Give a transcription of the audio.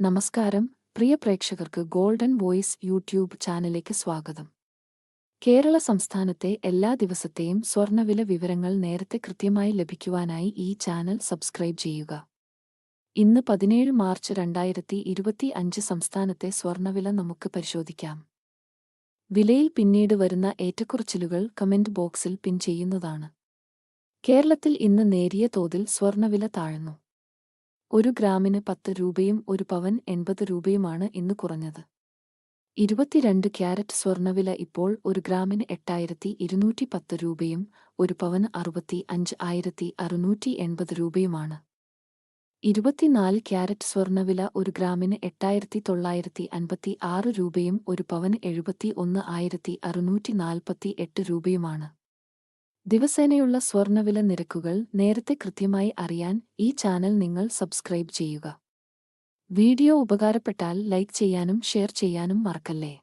നമസ്കാരം. പ്രിയ പ്രേക്ഷകർക്ക് golden voice YouTube ചാനലിലേക്ക് സ്വാഗതം. കേരള സംസ്ഥാനത്തെ എല്ലാ ദിവസത്തെയും സ്വർണവില വിവരങ്ങൾ നേരത്തെ കൃത്യമായി ലഭിക്കുവാനായി ഈ ചാനൽ സബ്സ്ക്രൈബ് ചെയ്യുക. ഇന്ന് പതിനേഴ് മാർച്ച് രണ്ടായിരത്തി ഇരുപത്തി അഞ്ച് സംസ്ഥാനത്തെ സ്വർണവില നമുക്ക് പരിശോധിക്കാം. വിലയിൽ പിന്നീട് വരുന്ന ഏറ്റക്കുറച്ചിലുകൾ കമന്റ് ബോക്സിൽ പിൻ ചെയ്യുന്നതാണ്. കേരളത്തിൽ ഇന്ന് നേരിയ തോതിൽ സ്വർണവില താഴ്ന്നു. ഒരു ഗ്രാമിന് പത്ത് രൂപയും ഒരു പവൻ എൺപത് രൂപയുമാണ് ഇന്ന് കുറഞ്ഞത്. ഇരുപത്തിരണ്ട് ക്യാരറ്റ് സ്വർണവില ഇപ്പോൾ ഒരു ഗ്രാമിന് എട്ടായിരത്തി ഇരുന്നൂറ്റി പത്ത് രൂപയും ഒരു പവന് അറുപത്തി അഞ്ച് ആയിരത്തി അറുന്നൂറ്റി എൺപത് രൂപയുമാണ്. ഇരുപത്തിനാല് ക്യാരറ്റ് സ്വർണവില ഒരു ഗ്രാമിന് എട്ടായിരത്തി തൊള്ളായിരത്തി അൻപത്തി ആറ് രൂപയും ഒരു പവന് എഴുപത്തി ഒന്ന് ആയിരത്തി അറുന്നൂറ്റി നാൽപ്പത്തി എട്ട് രൂപയുമാണ്. ദിവസേനയുള്ള സ്വർണവില നിരക്കുകൾ നേരത്തെ കൃത്യമായി അറിയാൻ ഈ ചാനൽ നിങ്ങൾ സബ്സ്ക്രൈബ് ചെയ്യുക. വീഡിയോ ഉപകാരപ്പെട്ടാൽ ലൈക്ക് ചെയ്യാനും ഷെയർ ചെയ്യാനും മറക്കല്ലേ?